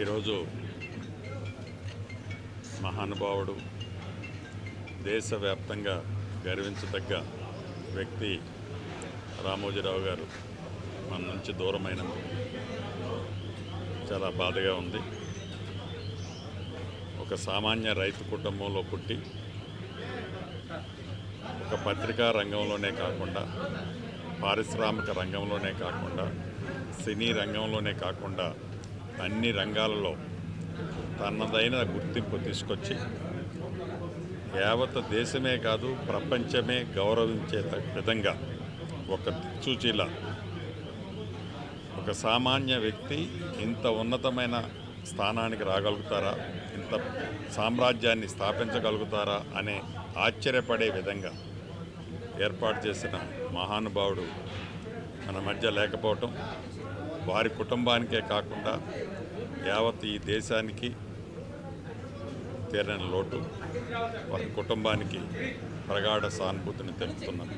ఈరోజు మహానుభావుడు దేశవ్యాప్తంగా గర్వించదగ్గ వ్యక్తి రామోజీరావు గారు మన నుంచి దూరమైన చాలా బాధగా ఉంది. ఒక సామాన్య రైతు కుటుంబంలో పుట్టి ఒక పత్రికా రంగంలోనే కాకుండా పారిశ్రామిక రంగంలోనే కాకుండా సినీ రంగంలోనే కాకుండా అన్ని రంగాలలో తనదైన గుర్తింపు తీసుకొచ్చి యావత్ దేశమే కాదు ప్రపంచమే గౌరవించే విధంగా ఒక దిక్సూచిలా ఒక సామాన్య వ్యక్తి ఇంత ఉన్నతమైన స్థానానికి రాగలుగుతారా? ఇంత సామ్రాజ్యాన్ని స్థాపించగలుగుతారా? అనే ఆశ్చర్యపడే విధంగా ఏర్పాటు చేసిన మహానుభావుడు మన మధ్య లేకపోవటం వారి కుటుంబానికే కాకుండా యావత్ ఈ దేశానికి తీరని లోటు వారి కుటుంబానికి ప్రగాఢ సానుభూతిని తెలుపుతున్నాను